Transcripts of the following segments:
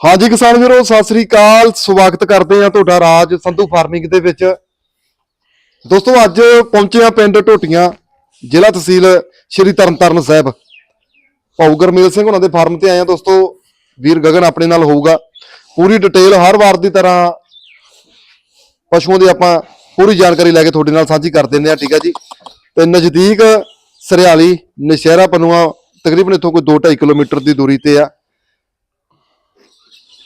ਹਾਂਜੀ ਕਿਸਾਨ ਵੀਰੋ, ਸਤਿ ਸ੍ਰੀ ਅਕਾਲ। ਸਵਾਗਤ ਕਰਦੇ ਆ ਤੁਹਾਡਾ ਰਾਜ ਸੰਧੂ ਫਾਰਮਿੰਗ ਦੇ ਵਿੱਚ। ਦੋਸਤੋ, ਅੱਜ ਪਹੁੰਚੇ ਆ ਪਿੰਡ ਟੋਟੀਆਂ ਜ਼ਿਲ੍ਹਾ ਤਹਿਸੀਲ ਸ਼੍ਰੀ ਤਰਨਤਾਰਨ ਸਾਹਿਬ। ਭਾਊ ਗੁਰਮੇਲ ਸਿੰਘ ਉਹਨਾਂ ਦੇ ਫਾਰਮ ਤੇ ਆਏ ਆ ਦੋਸਤੋ। ਵੀਰ ਗਗਨ ਆਪਣੇ ਨਾਲ ਹੋਊਗਾ। ਪੂਰੀ ਡਿਟੇਲ ਹਰ ਵਾਰ ਦੀ ਤਰ੍ਹਾਂ ਪਸ਼ੂਆਂ ਦੀ ਆਪਾਂ ਪੂਰੀ ਜਾਣਕਾਰੀ ਲੈ ਕੇ ਤੁਹਾਡੇ ਨਾਲ ਸਾਂਝੀ ਕਰ ਦਿੰਦੇ ਆ ਠੀਕ ਹੈ ਜੀ? ਤੇ ਨਜ਼ਦੀਕ, ਸਰਿਆਲੀ, ਨਸ਼ਹਿਰਾ ਪਨੂਆ, ਤਕਰੀਬਨ ਇੱਥੋਂ ਕੋਈ 2.5 ਕਿਲੋਮੀਟਰ ਦੀ ਦੂਰੀ ਤੇ ਆ।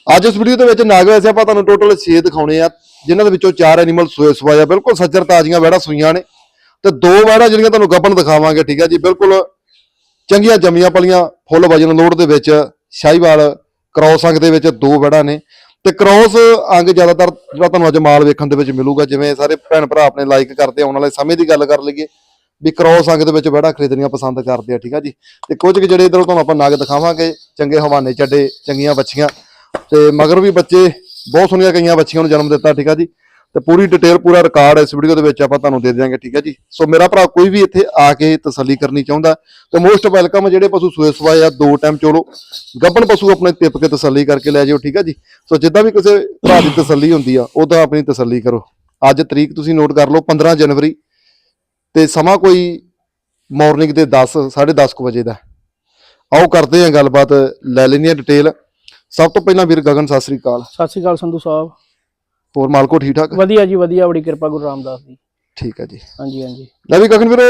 ਅੱਜ ਇਸ ਵੀਡੀਓ ਦੇ ਵਿੱਚ ਨਾਗ ਵੈਸੇ ਆਪਾਂ ਤੁਹਾਨੂੰ ਟੋਟਲ 6 ਦਿਖਾਉਣੇ ਆ, ਜਿਨ੍ਹਾਂ ਦੇ ਵਿੱਚੋਂ 4 ਐਨੀਮਲ ਸੋਏ ਸਵਾਇਆ ਬਿਲਕੁਲ ਸੱਜਰ ਤਾਜ਼ੀਆਂ ਵੈੜਾ ਸੂਈਆਂ ਨੇ। ਤੇ ਦੋ ਵੈੜਾ ਜਿਹੜੀਆਂ ਤੁਹਾਨੂੰ ਗੱਬਣ ਦਿਖਾਵਾਂਗੇ, ਠੀਕ ਹੈ ਜੀ? ਬਿਲਕੁਲ ਚੰਗੀਆਂ ਜੰਮੀਆਂ ਪਲੀਆਂ, ਫੁੱਲ ਵਜਨ ਲੋਡ ਦੇ ਵਿੱਚ, ਸ਼ਾਹੀਵਾਲ ਕ੍ਰੋਸ ਅੰਗ ਦੇ ਵਿੱਚ ਦੋ ਵੈੜਾ ਨੇ। ਤੇ ਕ੍ਰੋਸ ਅੰਗ ਜ਼ਿਆਦਾਤਰ ਜਿਹੜਾ ਤੁਹਾਨੂੰ ਅੱਜ ਮਾਲ ਵੇਖਣ ਦੇ ਵਿੱਚ ਮਿਲੂਗਾ, ਜਿਵੇਂ ਸਾਰੇ ਭੈਣ ਭਰਾ ਆਪਣੇ ਲਾਈਕ ਕਰਦੇ, ਆਉਣ ਵਾਲੇ ਸਮੇਂ ਦੀ ਗੱਲ ਕਰ ਲਈਏ, ਵੀ ਕ੍ਰੋਸ ਅੰਗ ਦੇ ਵਿੱਚ ਵੈੜਾ ਖਰੀਦਣੀਆਂ ਪਸੰਦ ਕਰਦੇ ਆ, ਠੀਕ ਆ ਜੀ? ਤੇ ਕੁਝ ਕੁ ਜਿਹੜੇ ਇਧਰੋਂ ਤੁਹਾਨੂੰ ਆਪਾਂ ਨਗ ਦਿਖਾਵਾਂਗੇ, ਚੰਗੇ ਹਵਾਨੇ ਚੱਡੇ, ਚੰਗੀਆਂ ਬੱਚੀਆਂ ਤੇ ਮਗਰ ਵੀ ਬੱਚੇ ਬਹੁਤ ਸੋਹਣੀਆਂ ਕਈਆਂ ਬੱਚੀਆਂ ਨੂੰ ਜਨਮ ਦਿੱਤਾ, ਠੀਕ ਆ ਜੀ। ਤੇ ਪੂਰੀ ਡਿਟੇਲ ਪੂਰਾ ਰਿਕਾਰਡ ਇਸ ਵੀਡੀਓ ਦੇ ਵਿੱਚ ਆਪਾਂ ਤੁਹਾਨੂੰ ਦੇ ਦਿਆਂਗੇ, ਠੀਕ ਹੈ ਜੀ। ਸੋ ਮੇਰਾ ਭਰਾ ਕੋਈ ਵੀ ਇੱਥੇ ਆ ਕੇ ਤਸੱਲੀ ਕਰਨੀ ਚਾਹੁੰਦਾ, ਤੇ ਮੋਸਟ ਵੈਲਕਮ ਜਿਹੜੇ ਪਸ਼ੂ ਸੂਏ ਸਵਾਏ ਆ, ਦੋ ਟਾਈਮ ਚੋਲੋ। ਗੱਬਣ ਪਸ਼ੂ ਆਪਣੇ ਟਿਪ ਕੇ ਤਸੱਲੀ ਕਰਕੇ ਲੈ ਜਿਓ, ਠੀਕ ਹੈ ਜੀ। ਸੋ ਜਿੱਦਾਂ ਵੀ ਕਿਸੇ ਭਰਾ ਦੀ ਤਸੱਲੀ ਹੁੰਦੀ ਆ ਉਹ ਆਪਣੀ ਤਸੱਲੀ ਕਰੋ। ਅੱਜ ਤਰੀਕ ਤੁਸੀਂ ਨੋਟ ਕਰ ਲਓ 15 ਜਨਵਰੀ, ਤੇ ਸਮਾਂ ਕੋਈ ਮਾਰਨਿੰਗ ਦੇ 10 10:30 ਕੁ ਵਜੇ ਦਾ। ਆਓ ਕਰਦੇ ਆਂ ਗੱਲਬਾਤ, ਲੈ ਲੈਂਦੇ ਆ ਡਿਟੇਲ ਸਭ ਤੋਂ ਪਹਿਲਾਂ ਵੀਰ ਗਗਨ ਸਤਿ ਸ੍ਰੀ ਅਕਾਲ। ਸਤਿ ਸ਼੍ਰੀ ਅਕਾਲ ਸੰਧੂ ਸਾਹਿਬ। ਹੋਰ ਮਾਲਕੋ ਠੀਕ ਠਾਕ? ਵਧੀਆ ਜੀ ਵਧੀਆ ਬੜੀ ਕਿਰਪਾ ਗੁਰੂ ਰਾਮਦਾਸ ਦੀ। ਠੀਕ ਹੈ ਜੀ। ਹਾਂਜੀ ਹਾਂਜੀ। ਲੈ ਵੀ ਗਗਨ ਵੀਰੇ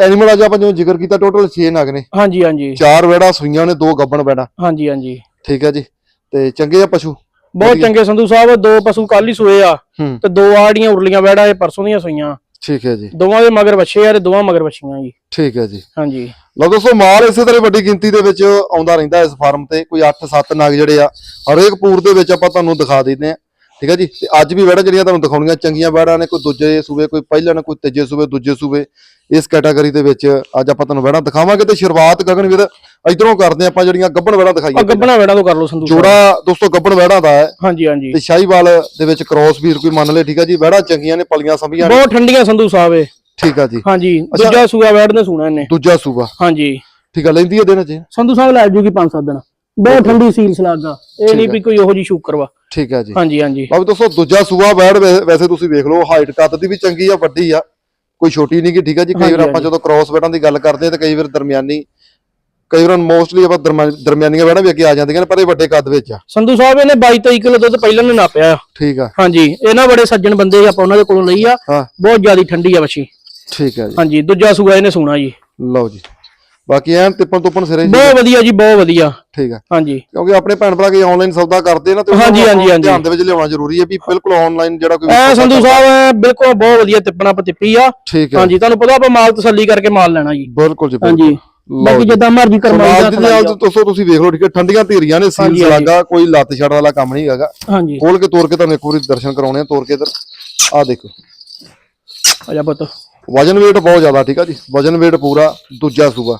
ਐਨੀਮਲ ਅੱਜ ਆਪਾਂ ਜਿਵੇਂ ਜ਼ਿਕਰ ਕੀਤਾ ਟੋਟਲ 6 ਨਗ ਨੇ। ਹਾਂਜੀ ਹਾਂਜੀ। ਚਾਰ ਵੇੜਾ ਸੂਈਆਂ ਨੇ ਦੋ ਗੱਬਣ ਵੇੜਾ ਹਾਂਜੀ ਹਾਂਜੀ। ਠੀਕ ਹੈ ਜੀ। ਤੇ ਚੰਗੇ ਆ ਪਸ਼ੂ? ਬਹੁਤ ਚੰਗੇ ਸੰਧੂ ਸਾਹਿਬ ਦੋ ਪਸ਼ੂ ਕੱਲ ਹੀ ਸੋਏ ਆ। ਤੇ ਦੋ ਆੜੀਆਂ ਉਰਲੀਆਂ ਵੈੜਾ ਇਹ ਪਰਸੋਂ ਦੀਆਂ ਸੋਈਆਂ। ਠੀਕ ਹੈ ਜੀ। ਦੋਵਾਂ ਦੇ ਮਗਰ ਬੱਚੇ ਆ ਤੇ ਦੋਵਾਂ ਮਗਰ ਬੱਚੀਆਂ ਜੀ। ਠੀਕ ਹੈ ਜੀ। ਹਾਂਜੀ। ਲਓ ਦੋਸਤੋ ਮਾਲ ਇਸੇ ਤਰ੍ਹਾਂ ਵੱਡੀ ਗਿਣਤੀ ਦੇ ਵਿੱਚ ਆਉਂਦਾ ਰਹਿੰਦਾ ਇਸ ਫਾਰਮ ਤੇ। ਕੋਈ 8-7 ਨਗ ਜਿਹੜੇ ਆ ਹਰੇਕ ਪੂਰ ਦੇ ਵਿੱਚ ਆਪਾਂ ਤੁਹਾਨੂੰ ਦਿਖਾ ਦਿੰਦੇ ਆ ਠੀਕ ਹੈ ਜੀ? ਤੇ ਅੱਜ ਵੀ ਵੜਾ ਜਿਹੜੀਆਂ ਤੁਹਾਨੂੰ ਦਿਖਾਉਣੀਆਂ ਚੰਗੀਆਂ ਵੜਾਂ ਨੇ ਕੋਈ ਦੂਜੇ ਸੂਬੇ ਕੋਈ ਪਹਿਲਾ ਨੇ ਕੋਈ ਤੀਜੇ ਸੂਬੇ ਦੂਜੇ ਸੂਬੇ। ਇਸ ਕੈਟਾਗਰੀ ਦੇ ਵਿੱਚ ਅੱਜ ਆਪਾਂ ਤੁਹਾਨੂੰ ਵੜਾ ਦਿਖਾਵਾਂਗੇ ਤੇ ਸ਼ੁਰੂਆਤ ਗਗਨ ਵੀਰ ਇਧਰੋਂ ਕਰਦੇ ਆਪਾਂ ਜਿਹੜੀਆਂ ਗੱਬਣ ਵੜਾ ਆ ਦਿਖਾਈਏ ਗੱਬਣਾ ਵੈੜਾ ਤੋਂ ਕਰ ਲਓ ਸਾਹਿਬ ਜੋੜਾ ਦੋਸਤੋ ਗੱਬਣ ਵੜਾ ਦਾ ਹੈ। ਹਾਂਜੀ ਹਾਂਜੀ। ਤੇ ਸ਼ਾਹੀਵਾਲ ਦੇ ਵਿੱਚ ਕ੍ਰੋਸ ਵੀਰ ਕੋਈ ਮੰਨ ਲੇ ਠੀਕ ਆ ਜੀ? ਵੜਾ ਚੰਗੀਆਂ ਨੇ ਪਲੀਆਂ ਸੰਭੀਆਂ ਨੇ। ਬਹੁਤ ਠੰਡੀਆਂ ਸੰਧੂ ਸਾਹਿਬ ਠੀਕ ਆ ਜੀ। ਹਾਂਜੀ ਦੂਜਾ ਸੂਆ ਵੈੜ ਨੇ ਸੁਣਾ ਇਹਨੇ। ਦੂਜਾ ਸੂਬਾ ਹਾਂਜੀ। ਠੀਕ ਆ ਲੈਂਦੀ ਆ ਦਿਨ ਚ? ਸੰਧੂ ਸਾਹਿਬ ਲੈ ਜੂਗੀ 5-7 ਦਿਨ। ਬਹੁਤ ਠੰਡੀ ਸੀਲ ਸਲਾਗਾ ਇਹ ਨਹੀਂ ਵੀ ਕੋਈ ਉਹੋ ਜੀ ਸ਼ੂਕਰ ਵਾ। ਠੀਕ ਆ ਜੀ। ਹਾਂਜੀ ਹਾਂਜੀ। ਬਾਬੂ ਦੋਸਤੋ ਦੂਜਾ ਸੂਬਾ ਵੈੜ ਵੈਸੇ ਤੁਸੀਂ ਵੇਖ ਲਓ ਹਾਈਟ ਕੱਦ ਦੀ ਵੀ ਚੰਗੀ ਆ ਵੱਡੀ ਆ। ਕੋਈ ਛੋਟੀ ਨਹੀਂ ਗੀ ਠੀਕ ਆ ਜੀ ਕਈ ਵਾਰ ਆਪਾਂ ਜਦੋਂ ਕ੍ਰੋਸ ਵੈੜਾਂ ਦੀ ਗੱਲ ਕਰਦੇ ਆ ਤੇ ਕਈ ਵਾਰ ਦਰਮਿਆਨੀ ਕਈ ਵਾਰ ਮੋਸਟਲੀ ਆਪਾਂ ਦਰਮਿਆ- ਦਰਮਿਆਨੀਆਂ ਵੈੜਾਂ ਵੀ ਅੱਗੇ ਆ ਜਾਂਦੀਆਂ ਨੇ ਪਰ ਇਹ ਵੱਡੇ ਕੱਦ ਵਿੱਚ ਆ। ਸੰਧੂ ਸਾਹਿਬ ਇਹਨੇ 22-23 ਕਿਲੋ ਦੁੱਧ ਪਹਿਲਾਂ ਨੇ ਨਾਪਿਆ ਠੀਕ ਆ। ਹਾਂਜੀ ਇਹਨਾਂ ਬੜੇ ਸੱਜਣ ਬੰਦੇ ਆਪਾਂ ਉਹਨਾਂ ਦੇ ਕੋਲੋਂ ਲਈ ਆ। ਬਹੁਤ ਜ਼ਿਆਦਾ ਠੰਡੀ ਆ ਬੱਚੀ ਠੀਕ ਆ ਜੀ। ਹਾਂਜੀ ਦੂਜਾ ਸੂਆ ਇਹਨੇ ਸੋਣਾ ਜੀ। ਲਓ ਜੀ। ਬਾਕੀ ਐਨ ਤਿੱਪਣ ਤੁੱਪਣ ਸਿਰੇ ਜੀ। ਬਹੁਤ ਵਧੀਆ ਜੀ ਬਹੁਤ ਵਧੀਆ। ਠੀਕ ਆ। ਹਾਂਜੀ। ਕਿਉਂਕਿ ਆਪਣੇ ਭੈਣ ਭਰਾ ਕੇ ਆਨਲਾਈਨ ਸੌਦਾ ਕਰਦੇ ਆ ਨਾ ਤੇ ਹਾਂਜੀ, ਹਾਂਜੀ, ਹਾਂਜੀ। ਧਿਆਨ ਦੇ ਵਿੱਚ ਲਿਆਉਣਾ ਜ਼ਰੂਰੀ ਹੈ ਵੀ ਬਿਲਕੁਲ ਆਨਲਾਈਨ ਜਿਹੜਾ ਕੋਈ ਐ ਸੰਧੂ ਸਾਹਿਬ ਬਿਲਕੁਲ ਬਹੁਤ ਵਧੀਆ ਤਿੱਪਣਾ ਪਤਿੱਪੀ ਆ। ਠੀਕ ਹੈ ਹਾਂਜੀ ਤੁਹਾਨੂੰ ਪਤਾ ਆਪਾਂ ਮਾਲ ਤਸੱਲੀ ਕਰਕੇ ਮਾਲ ਲੈਣਾ ਜੀ। ਬਿਲਕੁਲ ਜੀ ਹਾਂਜੀ। ਬਾਕੀ ਜਿੱਦਾਂ ਮਰਜ਼ੀ ਕਰਮਾਈ ਸਮਾਜ ਦਾ ਦੇ ਖਿਲਾਈ ਨਾਲ ਜਾਓ। ਦੋਸਤੋ ਤੁਸੀਂ ਵੇਖ ਲਓ ਠੀਕ ਹੈ ਠੰਡੀਆਂ ਧੀਰੀਆਂ ਨੇ ਸੀਲ ਹਾਂਜੀ, ਹਾਂਜੀ। ਲੱਗਾ ਕੋਈ ਲੱਤ ਛੜ ਵਾਲਾ ਕੰਮ ਨਹੀਂ ਹੈਗਾ। ਹਾਂਜੀ। ਖੋਲ ਕੇ ਤੋੜ ਕੇ ਤੁਹਾਨੂੰ ਇੱਕ ਵਾਰੀ ਦਰਸ਼ਨ ਕਰਾਉਣੇ ਆ ਤੋੜ ਕੇ ਇਧਰ। ਆ ਦੇਖੋ। ਆ ਜਾ ਪੁੱਤ। ਵਜਨ weight ਬਹੁਤ ਜ਼ਿਆਦਾ ਠੀਕ ਆ ਜੀ। ਵਜਨ weight ਪੂਰਾ ਦੂਜਾ ਸੂਬਾ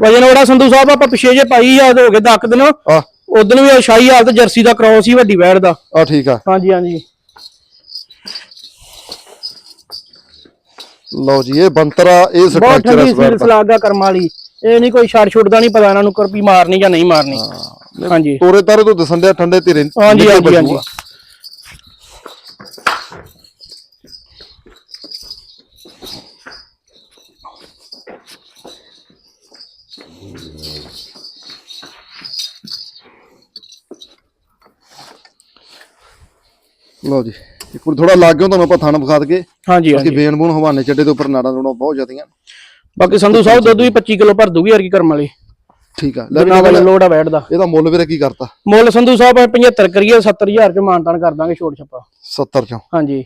ਵਜਨ ਬੜਾ ਸੰਧੂ ਸਾਹਿਬ ਆਪਾਂ ਪਿਛੇ ਜੇ ਪਾਈ ਆ ਤੇ ਹੋ ਗਏ 10 ਦਿਨ। ਆ। ਉਦੋਂ ਵੀ ਸ਼ਾਹੀ ਹਾਲਤ ਜਰਸੀ ਦਾ ਕ੍ਰੋਸ ਹੀ ਵੱਡੀ ਵੈੜ ਦਾ। ਆ ਠੀਕ ਆ। ਹਾਂਜੀ ਹਾਂਜੀ। ਲਓ ਜੀ ਇਹ ਬੰਤਰਾ ਇਹ ਬਹੁਤ ਸਟਰਕਚਰ ਹੈ ਠੰਡੀ ਦਾ। ਸਲਾਗਾ ਕਰਮ ਵਾਲੀ। ਇਹ ਨਹੀਂ ਕੋਈ ਛੜ ਛੁੱਟ ਦਾ ਨਹੀਂ ਪਤਾ ਇਹਨਾਂ ਨੂੰ ਕਰਪੀ ਮਾਰਨੀ ਜਾਂ ਨਹੀਂ ਮਾਰਨੀ। ਹਾਂਜੀ। ਤੋਰੇ ਤਾਰੇ ਤੋਂ ਦਿਸਣ ਡਿਆ ਠੰਡੇ ਹਾਂਜੀ ਨਿੱਕੇ ਹਾਂਜੀ ਹਾਂਜੀ। ਲਓ ਜੀ ਇੱਕ ਵਾਰ ਥੋੜਾ ਲੱਗ ਗਿਆ ਤੁਹਾਨੂੰ ਆਪਾਂ ਥਣ ਵਿਖਾ ਦਗੇ ਹਾਂਜੀ ਬਾਕੀ ਹਾਂਜੀ। ਬੇਨ ਬੂਨ ਹਵਾਨੇ ਚੱਡੇ ਦੇ ਉੱਪਰ ਨਾੜਾਂ ਨੂੜਾਂ ਬਹੁਤ ਜ਼ਿਆਦੀਆਂ। ਬਾਕੀ ਸੰਧੂ ਸਾਹਿਬ ਦੁੱਧ ਵੀ 25 ਕਿਲੋ ਭਰ ਦੂਗੀ ਯਾਰ ਕੀ ਕਰਮ ਵਾਲੀ। ਠੀਕ ਆ। ਲੈ ਵੀ ਗਗਨ, ਲੋਡ ਆ ਵੈੜ ਦਾ। ਇਹਦਾ ਮੁੱਲ ਵੀਰੇ ਕੀ ਕਰਤਾ? ਮੁੱਲ ਸੰਧੂ ਸਾਹਿਬ 75 ਕਰੀਏ 70000 ਚ ਮਾਨਤਾਨ ਕਰ ਦਾਂਗੇ ਛੋਟ ਛੱਪਾ। 70 ਚੋਂ। ਹਾਂਜੀ।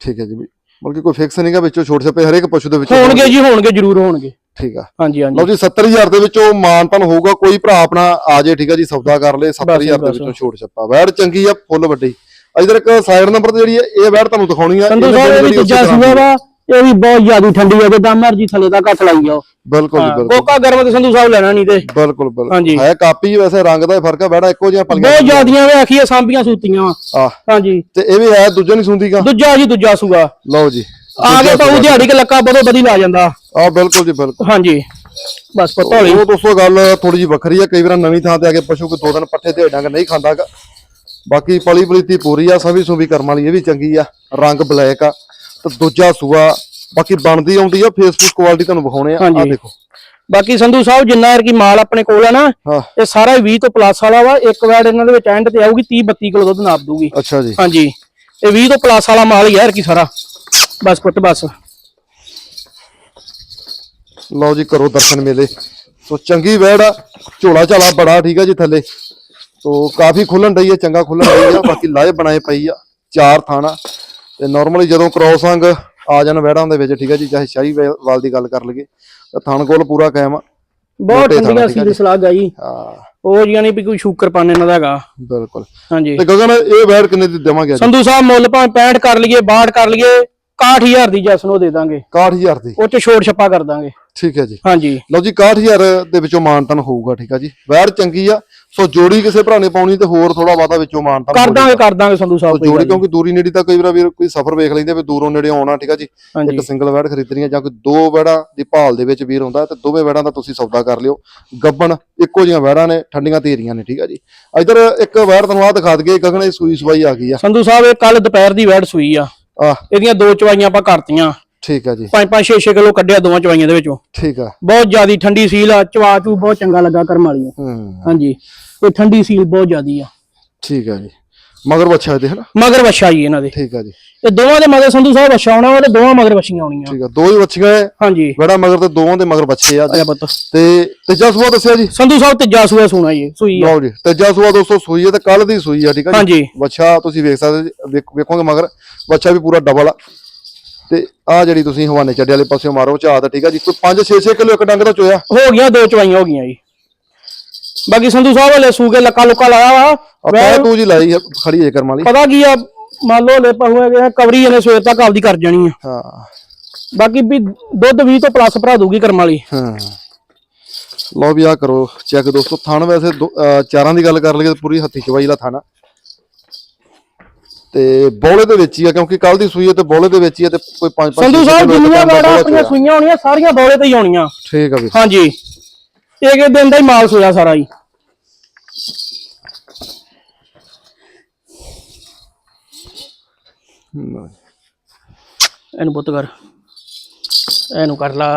ਠੀਕ ਹੈ ਜੀ ਵੀ ਬਲਕਿ ਕੋਈ ਫਿਕਸ ਨਹੀਂਗਾ ਵਿੱਚੋਂ ਛੋਟ ਛਪੇ ਹਰੇਕ ਪਸ਼ੂ ਦੇ ਵਿੱਚ ਹੋਣਗੇ ਜੀ ਹੋਣਗੇ ਜ਼ਰੂਰ ਹੋਣਗੇ। ਠੀਕ ਆ। ਹਾਂਜੀ ਹਾਂਜੀ। ਲਓ ਜੀ 70000 ਦੇ ਵਿੱਚੋਂ ਮਾਨਤਨ ਹੋਊਗਾ ਕੋਈ ਭਰਾ ਆਪਣਾ ਆ ਜੇ ਠੀਕ ਆ ਜੀ ਸੌਦਾ ਕਰ ਲੇ 70000 ਦੇ। ਵਿੱਚੋਂ ਛੋਟ ਛੱਪਾ। ਵੈੜ ਚੰਗੀ ਆ ਫੁੱਲ ਵੱਡੀ। ਇਧਰ ਇੱਕ ਸਾਈਡ ਨੰਬਰ ਤੇ ਜਿਹੜੀ ਹੈ ਇਹ ਵੈੜ ਤੁਹਾਨੂੰ ਦਿਖਾਉਣੀ ਆ। ਸੰਧੂ ਸਾਹਿਬ ਇਹ ਵੀ ਤਰ੍ਹਾਂ ਸੂਆ ਵਾ ਇਹ ਵੀ ਬਹੁਤ ਜ਼ਿਆਦਾ ਠੰਡੀ ਆ ਜਿੱਦਾਂ ਮਰਜ਼ੀ ਥੱਲੇ ਦਾ ਘੱਟ ਲਾਈ ਜਾਓ। ਬਿਲਕੁਲ ਜੀ ਬਿਲਕੁਲ। ਕੋਕਾ ਗਰਮ ਤੇ ਸੰਧੂ ਸਾਹਿਬ ਲੈਣਾ ਨਹੀਂ ਤੇ। ਬਿਲਕੁਲ ਬਿਲਕੁਲ। ਹਾਂਜੀ। ਹੈ ਕਾਪੀ ਵੈਸੇ ਰੰਗ ਦਾ ਹੀ ਫ਼ਰਕ ਆ ਵੈੜਾ ਇੱਕੋ ਜਿਹਾ ਪਲੀਆਂ ਬਹੁਤ ਜ਼ਿਆਦੀਆਂ ਵੇ ਆਖੀਏ ਸਾਂਭੀਆਂ ਸੂਤੀਆਂ ਵਾ। ਆ ਹਾਂਜੀ। ਤੇ ਇਹ ਵੀ ਹੈ ਦੂਜਾ ਨਹੀਂ ਸੁੰਦੀਗਾ? ਦੂਜਾ ਜੀ ਦੂਜਾ ਸੂਆ ਲਓ ਜੀ। ਆ ਕੇ ਤਾਂ ਉਹ ਦਿਹਾੜੀ ਕੇ ਲੱਕਾ ਬਦੋ ਬਦੀ ਲਾ ਜਾਂਦਾ। ਆ ਬਿਲਕੁਲ ਜੀ ਬਿਲਕੁਲ। ਹਾਂਜੀ। ਬਸ ਪਤਾ ਹੋਲੀ। ਉਹ ਦੋਸਤੋ ਗੱਲ ਥੋੜੀ ਜਿਹੀ ਵੱਖਰੀ ਆ ਕਈ ਵਾਰ ਨਵੀਂ ਥਾਂ ਤੇ ਆ ਕੇ ਪਸ਼ੂ ਕੋਈ ਦੋ ਦਿਨ ਪੱਠੇ ਤੇ ਡੰਗ ਨਹੀਂ ਖਾਂਦਾਗਾ ਬਾਕੀ ਪਲੀ ਪਲੀਤੀ ਪੂਰੀ ਆ ਸਭੀ ਸੁਭੀ ਕਰਮ ਵਾਲੀ ਇਹ ਵੀ ਚੰਗੀ ਆ ਰੰਗ ਬਲੈਕ ਆ ਤੇ ਦੂਜਾ ਸੂਆ ਬਾਕੀ ਬਣਦੀ ਆਉਂਦੀ ਆ ਫੇਸਬੁੱਕ ਕੁਆਲਿਟੀ ਤੁਹਾਨੂੰ ਵਿਖਾਉਣੇ ਆ ਆ। ਦੇਖੋ। ਬਾਕੀ ਸੰਧੂ ਸਾਹਿਬ ਜਿੰਨਾ ਕਿ ਮਾਲ ਆਪਣੇ ਕੋਲ ਆ ਨਾ ਇਹ ਸਾਰਾ ਹੀ 20 ਤੋਂ ਪਲੱਸ ਵਾਲਾ ਵਾ ਇੱਕ ਵੈੜ ਇਹਨਾਂ ਦੇ ਵਿੱਚ ਐਂਡ ਤੇ ਆਊਗੀ 30 32 ਕਿਲੋ ਦੁੱਧ ਨਾਪ ਦੂਗੀ ਅੱਛਾ ਜੀ। ਹਾਂਜੀ। ਇਹ 20 ਤੋਂ ਪਲੱਸ ਵਾਲਾ ਮਾਲ ਹੀ ਹੈ ਕੀ ਸਾਰਾ। ਬਸ ਪੁੱਤ ਬਸ। ਲਓ ਜੀ ਕਰੋ ਦਰਸ਼ਨ ਮੇਲੇ। ਸੋ ਚੰਗੀ ਵੈੜ ਆ ਝੋਲਾ ਝਾਲਾ ਬੜਾ ਠੀਕ ਆ ਜੀ ਥੱਲੇ। ਸੋ ਕਾਫੀ ਖੁੱਲਣ ਡਈ ਹੈ ਚੰਗਾ ਖੁੱਲਣ ਡਈ ਆ ਬਾਕੀ ਲਾਏ ਬਣਾਏ ਪਈ ਆ ਚਾਰ ਥਾਣਾ। ਤੇ ਨਾਰਮਲੀ ਜਦੋਂ ਕ੍ਰੋਸ ਅੰਗ ਆ ਜਾਣ ਵੈੜਾਂ ਦੇ ਵਿੱਚ ਠੀਕ ਆ ਜੀ ਚਾਹੇ ਸ਼ਾਹੀ ਵਾਲ ਦੀ ਗੱਲ ਕਰ ਲਈਏ ਤਾਂ ਥਣ ਕੋਲ ਪੂਰਾ ਕਾਇਮ ਆ। ਬਹੁਤ ਠੰਡੀਆਂ ਠੀਕ ਆ ਸੀਰੀਅਸ ਲੱਗ ਆਈ ਹਾਂ। ਉਹ ਨਹੀਂ ਵੀ ਕੋਈ ਸ਼ੂਕਰ ਪਾਣ ਇਹਨਾਂ ਦਾ ਹੈਗਾ। ਬਿਲਕੁਲ। ਹਾਂਜੀ। ਤੇ ਗਗਨ ਇਹ ਵੈੜ ਕਿੰਨੇ ਦੀ ਦੇਵਾਂਗੇ ਸੰਧੂ ਸਾਹਿਬ ਮੁੱਲ ਭਾਵੇਂ 65 ਕਰ ਲਈਏ 62 ਕਰ ਲਈਏ 61000 ਦੀ ਜੈਸ ਨੂੰ ਦੇ ਦਾਂਗੇ। 61000 ਦੀ। ਉਹ ਚ ਛੋੜ ਛੱਪਾ ਕਰ ਦਾਂਗੇ। ਠੀਕ ਹੈ ਜੀ। ਹਾਂਜੀ। ਲਓ ਜੀ 61000 ਦੇ ਵਿੱਚੋਂ ਮਾਨਤਨ ਹੋਊਗਾ ਠੀਕ ਆ ਜੀ। ਵੈੜ ਚੰਗੀ ਆ ਸੋ ਜੋੜੀ ਕਿਸੇ ਭਰਾ ਨੇ ਪਾਉਣੀ ਤੇ ਹੋਰ ਥੋੜਾ ਬਾਤਾ ਵਿੱਚੋਂ ਮਾਨਤਨ ਕਰ ਦਾਂਗੇ ਕਰ ਦਾਂਗੇ ਸੰਧੂ ਸਾਹਿਬ ਜੋੜੀ। ਕਿਉਂਕਿ ਦੂਰੀ ਨੇੜੀ ਤਾਂ ਕਈ ਵਾਰ ਵੀਰ ਕੋਈ ਸਫ਼ਰ ਵੇਖ ਲੈਂਦੇ ਵੀ ਦੂਰੋਂ ਨੇੜੇ ਆਉਣਾ ਠੀਕ ਆ ਜੀ? ਇੱਕ ਸਿੰਗਲ ਵੈੜ ਖਰੀਦਣੀ ਆ ਜਾਂ ਕੋਈ ਦੋ ਵੈੜਾਂ ਦੀ ਭਾਲ ਦੇ ਵਿੱਚ ਵੀਰ ਹੁੰਦਾ ਤੇ ਦੋਵੇਂ ਵੈੜਾਂ ਦਾ ਤੁਸੀਂ ਸੌਦਾ ਕਰ ਲਿਓ। ਗੱਬਣ ਇੱਕੋ ਜਿਹੀਆਂ ਵੈੜਾਂ ਨੇ ਠੰਡੀਆਂ ਧੀਰੀਆਂ ਨੇ ਠੀਕ ਆ ਜੀ? ਇਧਰ ਇੱਕ ਵੈੜ ਤੁਹਾਨੂੰ ਆ ਦਿਖਾ ਦਈਏ ਗਗਨ ਸੂਈ ਸਵਾਈ ਆ ਗਈ ਆ। ਸੰਧੂ ਸਾਹਿਬ ਇਹ ਕੱਲ ਦੁਪਹਿਰ ਦੀ ਵੈੜ ਸੂਈ ਆ। ਆ ਇਹਦੀਆਂ ਦੋ ਚਵਾਈਆਂ ਆਪਾਂ ਕਰਤੀਆਂ। ਠੀਕ ਆ ਜੀ। 5 5 6 6 ਕਿਲੋ ਕੱਢਿਆ ਦੋਵਾਂ ਚਵਾਈਆਂ ਦੇ ਵਿੱਚੋਂ। ਠੀਕ ਆ। ਬਹੁਤ ਜ਼ਿਆਦੀ ਠੰਡੀ ਸੀਲ ਆ ਚਵਾ ਚੂ ਬਹੁਤ ਚੰਗਾ ਲੱਗਾ ਕਰਮ ਵਾਲੀ। ਨੂੰ। ਹੂੰ। ਹਾਂਜੀ। ਇਹ ਠੰਡੀ ਸੀਲ ਬਹੁਤ ਜ਼ਿਆਦੀ ਆ। ਠੀਕ ਆ ਜੀ। ਮਗਰ ਬੱਚਾ ਇਹਦੇ ਹਨਾ? ਮਗਰ ਵੱਛਾ ਜੀ ਇਹਨਾਂ ਦੇ। ਠੀਕ ਆ ਜੀ। ਇਹ ਦੋਵਾਂ ਦੇ ਮਗਰ ਸੰਧੂ ਸਾਹਿਬ ਵੱਛਾ ਆਉਣਾ ਵਾ ਤੇ ਦੋਵਾਂ ਮਗਰ ਵੱਛੀਆਂ ਆਉਣੀਆਂ ਠੀਕ ਆ। ਦੋ ਹੀ ਬੱਚੀਆਂ ਐ। ਹਾਂਜੀ। ਵੈੜਾ ਮਗਰ ਤੇ ਦੋਵਾਂ ਦੇ ਮਗਰ ਬੱਚੇ ਆ ਆਇਆ ਪੁੱਤ। ਤੇ ਤੀਜਾ ਸੂਆ ਦੱਸਿਆ ਜੀ? ਸੰਧੂ ਸਾਹਿਬ ਤੀਜਾ ਸੂਆ ਸੂਣਾ ਜੀ ਸੂਈ ਆ। ਲਓ ਜੀ ਤੀਜਾ ਸੂਆ ਦੋਸਤੋ ਸੂਈ ਹੈ ਤੇ ਕੱਲ ਦੀ ਸੂਈ ਆ ਠੀਕ ਆ ਜੀ? ਹਾਂਜੀ। ਬੱਚਾ ਤੁਸੀਂ ਵੇਖ ਸਕਦੇ ਜੀ, ਵੇਖ- ਵੇਖੋਗੇ ਮਗਰ। ਬੱਚਾ ਵੀ ਪੂਰਾ ਡਬਲ ਆ। ਤੇ ਆ ਜਿਹੜੀ ਤੁਸੀਂ ਹਵਾਨੇ ਚੱਡੇ ਵਾਲੇ ਪਾਸਿਓਂ ਮਾਰੋ ਝਾਤ ਠੀਕ ਆ ਜੀ ਕੋਈ 5 6 6 ਕਿਲੋ ਇੱਕ ਡੰਗ ਦਾ ਚੋਇਆ? ਹੋ ਗਿਆ ਦੋ ਚਵਾਈਆਂ ਹੋ ਗਈਆਂ ਜੀ। ਬਾਕੀ ਸੰਧੂ ਸਾਹਿਬ ਵਾਲੇ ਸੂਗੇ ਲੱਕਾ ਲੁੱਕਾ ਲਾਇਆ ਵਾ। ਆਪਾਂ ਤੂੰ ਜੀ ਲਾਈ ਖੜੀ ਹੈ ਕਰਮ ਵਾਲੀ? ਪਤਾ ਕੀ ਆ ਮੰਨ ਲਓ ਲੈ ਪਹੁਆ ਗਿਆ ਕਵਰੀ ਇਹਨੇ ਸਵੇਰ ਤੱਕ ਆਪਦੀ ਕਰ ਜਾਣੀ ਆ। ਹਾਂ। ਬਾਕੀ ਵੀ ਦੁੱਧ 20 ਤੋਂ ਪਲੱਸ ਭਰਾ ਦੂਗੀ ਕਰਮ ਵਾਲੀ। ਹਾਂ। ਲਓ ਵੀ ਆ ਕਰੋ ਚੈੱਕ ਦੋਸਤੋ ਥਣ ਵੈਸੇ ਚਾਰਾਂ ਦੀ ਗੱਲ ਕਰ ਲਈਏ ਤਾਂ ਪੂਰੀ ਹੱਥੀ ਚਵਾਈ ਦਾ ਥਾਣਾ ਤੇ ਬੋਲੇ ਦੇ ਵਿੱਚ ਹੀ ਆ ਕਿਉਂਕਿ ਕੱਲ ਦੀ ਸੂਈ ਹੈ ਤੇ ਬੋਲੇ ਦੇ ਵਿੱਚ ਹੀ ਆ ਤੇ ਕੋਈ 5 5 ਸੰਧੂ ਸਾਹਿਬ ਜਿੰਨੀਆਂ ਵਾੜਾਂ ਆਪਣੀਆਂ ਸੂਈਆਂ ਹੋਣੀਆਂ ਸਾਰੀਆਂ ਬੌਲੇ ਤੇ ਹੀ ਆਉਣੀਆਂ। ਠੀਕ ਆ ਵੀ। ਹਾਂਜੀ। ਇੱਕ ਦਿਨ ਦਾ ਹੀ ਮਾਲ ਸੋਇਆ ਸਾਰਾ ਹੀ ਇਹਨੂੰ ਪੁੱਤ ਕਰ। ਇਹਨੂੰ ਕਰ ਲਾ।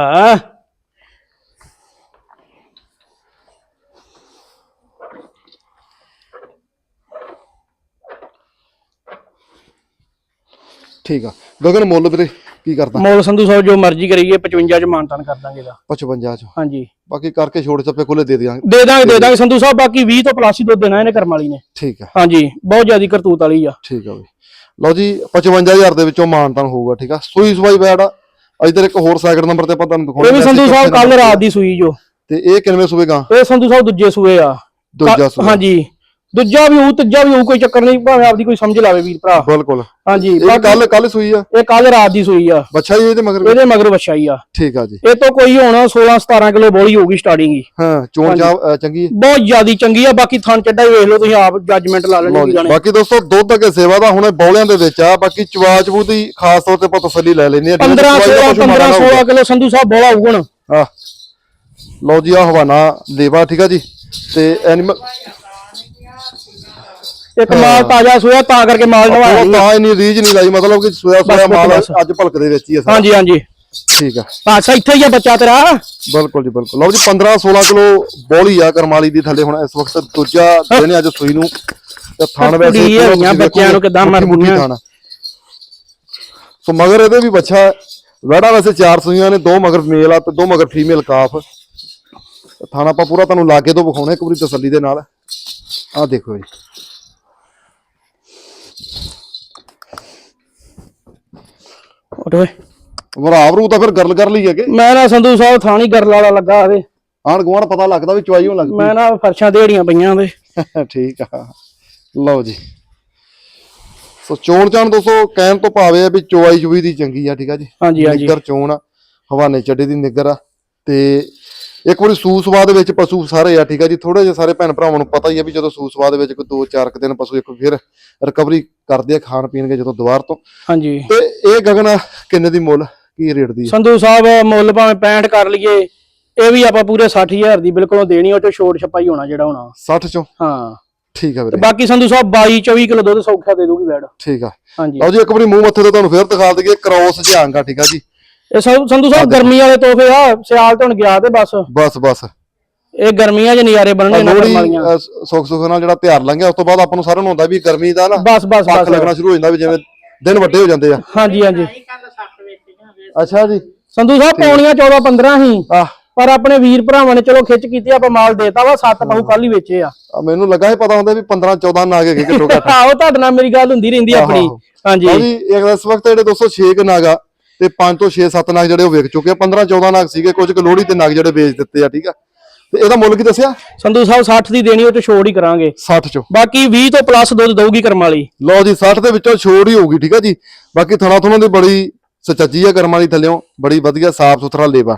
ਠੀਕ ਆ। ਗਗਨ ਮੁੱਲ ਵੀਰੇ ਕੀ ਕਰਦਾ? ਮੋਲ ਸੰਧੂ ਸਾਹਿਬ ਜੋ ਮਰਜ਼ੀ ਕਰੀਏ 55 ਚ ਮਾਨਤਾਨ ਕਰ ਦਾਂਗੇ ਇਹਦਾ। 55 ਚ। ਹਾਂਜੀ। ਬਾਕੀ ਕਰਕੇ ਛੋੜ ਚੱਪੇ ਖੁੱਲੇ ਦੇ ਦਿਆਂਗੇ। ਦੇ ਦਾਂਗੇ ਦੇ ਦਾਂਗੇ ਸੰਧੂ ਸਾਹਿਬ ਬਾਕੀ 20 ਤੋਂ ਪਲੱਸ ਦੁੱਧ ਦੇਣਾ ਇਹਨੇ ਕਰਮ ਵਾਲੀ ਨੇ। ਠੀਕ ਆ। ਹਾਂਜੀ ਬਹੁਤ ਜ਼ਿਆਦੀ ਕਰਤੂਤ ਵਾਲੀ ਆ। ਠੀਕ ਆ ਬਈ। ਲਓ ਜੀ 55000 ਦੇ ਵਿੱਚੋਂ ਮਾਨਤਾਨ ਹੋਊਗਾ ਠੀਕ ਆ। ਸੂਈ ਸਵਾਈ ਬੈੜ ਇਧਰ ਇੱਕ ਹੋਰ ਸੈਕਿੰਡ ਨੰਬਰ ਤੇ ਆਪਾਂ ਤੁਹਾਨੂੰ ਇਹ ਵੀ ਸੰਧੂ ਸਾਹਿਬ ਕੱਲ ਰਾਤ ਦੀ ਸੂਈ ਜੋ। ਤੇ ਇਹ ਕਿੰਨਵੇਂ ਸੂਏਗਾ? ਇਹ ਸੰਧੂ ਸਾਹਿਬ ਦੂਜੇ ਸੂਏ ਆ। ਦੂਜਾ ਸੂਆ ਹਾਂਜੀ। ਦੂਜਾ ਵੀ ਹੋਊ ਤੀਜਾ ਵੀ ਹੋਊ ਕੋਈ ਚੱਕਰ ਨਹੀਂ ਭਾਵੇਂ ਆਪਦੀ ਕੋਈ ਸਮਝ ਲਾਵੇ ਵੀਰ ਭਰਾ। ਬਿਲਕੁਲ। ਹਾਂਜੀ ਇਹ ਕੱਲ ਕੱਲ ਸੂਈ ਆ। ਇਹ ਕੱਲ ਰਾਤ ਦੀ ਸੂਈ ਆ। ਬੱਚਾ ਜੀ ਇਹਦੇ ਮਗਰ? ਇਹਦੇ ਮਗਰ ਵੱਛਾ ਹੀ ਆ। ਠੀਕ ਆ ਜੀ। ਇਹ ਤੋਂ ਕੋਈ ਹੋਣਾ 16 17 ਕਿਲੋ ਬੋਲੀ ਹੋਊਗੀ ਸਟਾਰਟਿੰਗ ਹੀ। ਹਾਂ ਚੋਣ ਚਾਹ ਚੰਗੀ ਹੈ ਬਹੁਤ ਜ਼ਿਆਦੀ ਚੰਗੀ ਆ ਬਾਕੀ ਥਣ ਚੱਡਾ ਹੀ ਵੇਖ ਲਓ ਤੁਸੀਂ ਆਪ ਜੱਜਮੈਂਟ ਲਾ ਲੈਣੀ ਲਓ ਜੀ। ਜਾਣੇ ਬਾਕੀ ਦੋਸਤੋ ਦੁੱਧ ਅੱਗੇ ਸੇਵਾ ਦਾ ਹੁਣੇ ਬੌਲਿਆਂ ਦੇ ਵਿੱਚ ਆ ਬਾਕੀ ਚਵਾ ਚਬੂ ਦੀ ਖਾਸ ਤੌਰ ਤੇ ਆਪਾਂ ਤਸੱਲੀ ਲੈ ਲੈਣੀ ਆ। 15 16 15 16 ਕਿਲੋ ਸੰਧੂ ਸਾਹਿਬ ਬੋਲਾ ਹੋਊਗਣ ਆ ਲਓ ਜੀ ਆ ਹਵਾਨਾ ਲੇਵਾ ਠੀਕ ਆ ਜੀ। ਤੇ ਐਨੀਮਲ ਇੱਕ ਮਾਲ ਤਾਜ਼ਾ ਸੋਇਆ ਤਾਂ ਕਰਕੇ ਮਾਲ ਨਵਾਇਆ ਉਹ ਤਾਂ ਇੰਨੀ ਰੀਜ ਨਹੀਂ ਲਾਈ ਮਤਲਬ ਕਿ ਸੋਇਆ ਸੋਇਆ ਮਾਲ। ਅੱਜ ਭਲਕ ਦੇ ਵਿੱਚ ਹੀ ਆ ਸਾਰਾ। ਹਾਂਜੀ ਹਾਂਜੀ ਠੀਕ ਆ ਪਾਸਾ ਇੱਥੇ ਹੀ ਆ ਬੱਚਾ ਤੇਰਾ ਬਿਲਕੁਲ ਜੀ ਬਿਲਕੁਲ ਲਓ ਜੀ 15 16 ਕਿਲੋ ਬੋਲੀ ਆ ਕਰਮਾਲੀ ਦੀ ਥੱਲੇ ਹੁਣ ਇਸ ਵਕਤ ਦੂਜਾ ਦਿਨ ਅੱਜ ਸੂਈ ਨੂੰ ਤੇ ਥਣ ਵੈਸੇ ਬੱਚਿਆਂ ਨੂੰ ਕਿੱਦਾਂ ਮਰਦੀਆਂ। ਸੋ ਮਗਰ ਇਹਦੇ ਵੀ ਬੱਚਾ। ਵੜਾ ਵੈਸੇ ਚਾਰ ਸੂਈਆਂ ਨੇ ਦੋ ਮਗਰ ਮੇਲ ਆ ਤੇ ਦੋ ਮਗਰ ਫੀਮੇਲ ਕਾਫ ਥਣ ਆਪਾਂ ਪੂਰਾ ਤੁਹਾਨੂੰ ਲਾਗੇ ਤੋਂ ਵਿਖਾਉਣਾ ਇੱਕ ਵਾਰੀ ਤਸੱਲੀ ਦੇ ਨਾਲ ਆਹ ਦੇਖੋ ਜੀ। ਉੱਠ ਭਰਾ ਭਰੂ ਤਾਂ ਫਿਰ ਗਰਲ ਕਰ ਲਈ ਹੈਗੇ। ਮੈਂ ਨਾ ਸੰਧੂ ਸਾਹਿਬ ਥਾਣੀ ਗਰਲ ਵਾਲਾ ਲੱਗਾ ਆਵੇ ਆਣ ਗੁਆਂਢ ਪਤਾ ਲੱਗਦਾ ਵੀ ਚਵਾਈ ਹੋਣ ਲੱਗ ਮੈਂ ਨਾ ਫਰਸ਼ਾਂ ਦੇੜੀਆਂ ਪਈਆਂ ਪਈ ਠੀਕ ਆ। ਲਓ ਜੀ। ਸੋ ਚੋਣ ਚਾਣ ਦੋਸਤੋ ਕਹਿਣ ਤੋਂ ਭਾਵੇਂ ਆ ਵੀ ਚਵਾਈ ਚੁਈ ਦੀ ਚੰਗੀ ਆ ਠੀਕ ਆ ਜੀ। ਹਾਂਜੀ ਹਾਂਜੀ। ਨਿੱਗਰ ਚੋਣ ਆ ਹਵਾਨੇ ਚੱਡੇ ਦੀ ਨਿੱਗਰ ਆ। ਤੇ ਇੱਕ ਵਾਰੀ ਸੂਸਵਾ ਦੇ ਵਿੱਚ ਪਸ਼ੂ ਸਾਰੇ ਆ ਠੀਕ ਆ ਜੀ ਥੋੜੇ ਜਿਹਾ ਸਾਰੇ ਭੈਣ ਭਰਾਵਾਂ ਨੂੰ ਪਤਾ ਹੀ ਆ ਵੀ ਜਦੋਂ ਸੂਸਵਾ ਦੇ ਵਿੱਚ ਕੋਈ ਦੋ ਚਾਰ ਕੁ ਦਿਨ ਪਸ਼ੂ ਇੱਕ ਫਿਰ ਰਿਕਵਰੀ ਕਰਦੇ ਆ ਖਾਣ ਪੀਣਗੇ ਜਦੋਂ ਦੁਬਾਰ ਤੋਂ। ਹਾਂਜੀ। ਤੇ ਇਹ ਗਗਨ ਕਿੰਨੇ ਦੀ ਮੁੱਲ ਕੀ ਰੇਟ ਦੀ? ਸੰਧੂ ਸਾਹਿਬ ਮੁੱਲ ਭਾਵੇਂ 65 ਕਰ ਲਈਏ ਇਹ ਵੀ ਆਪਾਂ ਪੂਰੇ 60000 ਦੀ ਬਿਲਕੁਲ ਦੇਣੀ ਉਹ ਚੋਂ ਛੋਟ ਛਪਾਈ ਹੋਣਾ ਜਿਹੜਾ ਹੋਣਾ। 60 ਚੋਂ? ਹਾਂ। ਠੀਕ ਆ ਵੀਰੇ। ਬਾਕੀ ਸੰਧੂ ਸਾਹਿਬ 22 24 ਕਿਲੋ ਦੁੱਧ ਸੌਖਾ ਦੇ ਦੂਗੀ ਵੈੜ ਠੀਕ ਆ। ਹਾਂਜੀ। ਲਓ ਜੀ ਇੱਕ ਵਾਰੀ ਮੂੰਹ ਮੱਥੇ ਤੇ ਤੁਹਾਨੂੰ ਫੇਰ ਦਿਖਾ ਦਈਏ ਕ੍ਰੋਸ ਜਿਹਾਂਗਾ ਠੀਕ ਆ ਜੀ। ਇਹ ਸਭ ਸੰਧੂ ਸਾਹਿਬ ਗਰਮੀ ਵਾਲੇ ਤੋਹਫੇ ਆ ਸਿਆਲ ਤੋਂ ਹੁਣ ਗਿਆ ਤੇ ਬਸ। ਬਸ ਬਸ। ਇਹ ਗਰਮੀਆਂ 'ਚ ਨਜ਼ਾਰੇ ਬਣਨੇ ਕਰਮ ਵਾਲੀਆਂ ਸੁੱਖ ਸੁੱਖ ਨਾਲ ਜਿਹੜਾ ਤਿਆਰ ਲੰਘਿਆ ਉਸ ਤੋਂ ਬਾਅਦ ਆਪਾਂ ਨੂੰ ਸਾਰਿਆਂ ਨੂੰ ਹੁੰਦਾ ਵੀ ਗਰਮੀ ਦਾ ਨਾ ਬਸ ਬਸ ਪੱਖ ਬਸ। ਲੱਗਣਾ ਸ਼ੁਰੂ ਹੋ ਜਾਂਦਾ ਵੀ ਜਿਵੇਂ ਦਿਨ ਵੱਡੇ ਹੋ ਜਾਂਦੇ ਆ। ਹਾਂਜੀ ਹਾਂਜੀ। ਅੱਛਾ ਜੀ। ਸੰਧੂ ਸਾਹਿਬ ਪੌਣੀਆਂ 14 15 ਹੀ। ਆਹ। ਪਰ ਆਪਣੇ ਵੀਰ ਭਰਾਵਾਂ ਨੇ ਚਲੋ ਖਿੱਚ ਕੀਤੀ ਆਪਾਂ ਮਾਲ ਦੇਤਾ ਵਾ ਸੱਤ ਪਾਉ ਕੱਲ ਹੀ ਵੇਚੇ ਆ। ਆ ਮੈਨੂੰ ਲੱਗਾ ਸੀ ਪਤਾ ਹੁੰਦਾ ਵੀ 15 14 ਨਾਗ ਹੈਗੇ ਘੱਟੋ ਘੱਟ। ਆਹੋ ਤੁਹਾਡੇ ਨਾਲ ਮੇਰੀ ਗੱਲ ਹੁੰਦੀ ਰਹਿੰਦੀ ਆ ਆਪਣੀ। ਆਹੋ। ਹਾਂਜੀ। ਲਓ ਜੀ ਇੱਕ ਇਸ ਵਕਤ ਜਿਹੜੇ 206 ਕੁ ਨਾਗ ਆ ਤੇ 5 ਤੋਂ 6 7 ਨਾਗ ਜਿਹੜੇ ਉਹ ਵਿਕ ਚੁੱਕੇ ਆ। 15 14 ਨਾਗ ਸੀਗੇ ਕੁਝ ਕੁ ਲੋਹੜੀ ਤੇ ਨਾਗ ਜਿਹੜੇ ਵੇਚ ਦਿੱਤੇ ਆ ਠੀਕ ਆ? ਤੇ ਇਹਦਾ ਮੁੱਲ ਕੀ ਦੱਸਿਆ? ਸੰਧੂ ਸਾਹਿਬ 60 ਦੀ ਦੇਣੀ ਉਹ ਚ ਛੋੜ ਹੀ ਕਰਾਂਗੇ। 60 ਚੋਂ। ਬਾਕੀ 20 ਤੋਂ ਪਲੱਸ ਦੁੱਧ ਦਊਗੀ ਕਰਮ ਵਾਲੀ। ਲਓ ਜੀ 60 ਦੇ ਵਿੱਚੋਂ ਛੋੜ ਹੀ ਹੋਊਗੀ ਠੀਕ ਆ ਜੀ? ਬਾਕੀ ਥਣਾ ਥੁਣਾ ਦੀ ਬੜੀ ਸੱਚੀ ਆ ਕਰਮਾਂ ਥੱਲਿਓਂ ਬੜੀ ਵਧੀਆ ਸਾਫ਼ ਸੁਥਰਾ ਲੇਵਾ।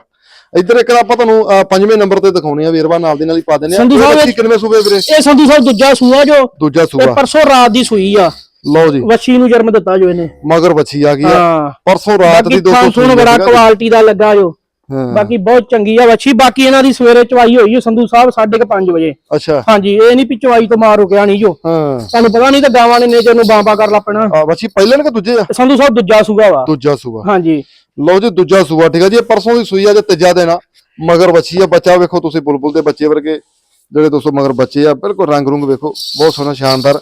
ਇੱਧਰ ਇੱਕ ਆਪਾਂ ਤੁਹਾਨੂੰ ਪੰਜਵੇਂ ਨੰਬਰ ਤੇ ਦਿਖਾਉਣੇ ਆ ਵੇਰਵਾ ਨਾਲ ਦੀ ਨਾਲ ਹੀ ਪਾ ਦਿੰਦੇ ਆ। ਸੰਧੂ ਸਾਹਿਬ ਕਿੰਨਵੇਂ ਸੂਬੇ ਵੀਰੇ? ਇਹ ਸੰਧੂ ਸਾਹਿਬ ਦੂਜਾ ਸੂਆ ਜੋ ਦੂਜਾ ਸੂਬਾ ਪਰਸੋਂ ਰਾਤ ਦੀ ਸੂਈ ਆ। ਲਓ ਜੀ। ਵੱਛੀ ਨੂੰ ਜਨਮ ਦਿੱਤਾ ਜੋ ਇਹਨੇ। ਮਗਰ ਬੱਚੀ ਆ ਗਈ ਆ ਹਾਂ। ਪਰਸੋਂ ਰਾਤ ਬਾਕੀ ਦੀ 200 ਥਾਂ ਥੂਣ ਬੜਾ ਕੁਆਲਿਟੀ ਦਾ ਲੱਗਾ ਜੋ। ਹਾਂ। ਬਾਕੀ ਬਹੁਤ ਚੰਗੀ ਆ ਵੱਛੀ। ਬਾਕੀ ਇਹਨਾਂ ਦੀ ਸਵੇਰੇ ਚਵਾਈ ਹੋਈ ਹੈ ਸੰਧੂ ਸਾਹਿਬ 5:30 ਵਜੇ। ਅੱਛਾ। ਹਾਂਜੀ ਇਹ ਨਹੀਂ ਵੀ ਚਵਾਈ ਤੋਂ ਮਾਰ ਰੁਕਿਆ ਨਹੀਂ ਜੋ। ਹਾਂ। ਤੁਹਾਨੂੰ ਪਤਾ ਨਹੀਂ ਤਾਂ ਗਾਵਾਂ ਨੇ ਨੂੰ ਬਾਂਬਾ ਕਰ ਲੱਪਣਾ। ਆ ਬੱਚੀ ਪਹਿਲੇ ਨੇ ਕਿ ਦੂਜੇ ਆ? ਸੰਧੂ ਸਾਹਿਬ ਦੂਜਾ ਸੂਆ ਵਾ। ਦੂਜਾ ਸੂਬਾ ਹਾਂਜੀ। ਲਓ ਜੀ ਦੂਜਾ ਸੂਬਾ ਠੀਕ ਆ ਜੀ। ਇਹ ਪਰਸੋਂ ਦੀ ਸੂਈ ਆ ਜੇ ਤੀਜਾ ਆ। ਮਗਰ ਬੱਚੀ ਆ ਬੱਚਾ ਵੇਖੋ ਤੁਸੀਂ ਬੁਲਬੁਲ ਦੇ ਬੱਚੇ ਵਰਗੇ। ਜਿਹੜੇ ਦੋਸਤੋ ਮਗਰ ਬੱਚੇ ਆ ਬਿਲਕੁਲ ਰੰਗ ਰੁੰਗ ਵੇਖੋ। ਬਹੁਤ ਸੋਹਣਾ ਸ਼ਾਨਦਾਰ।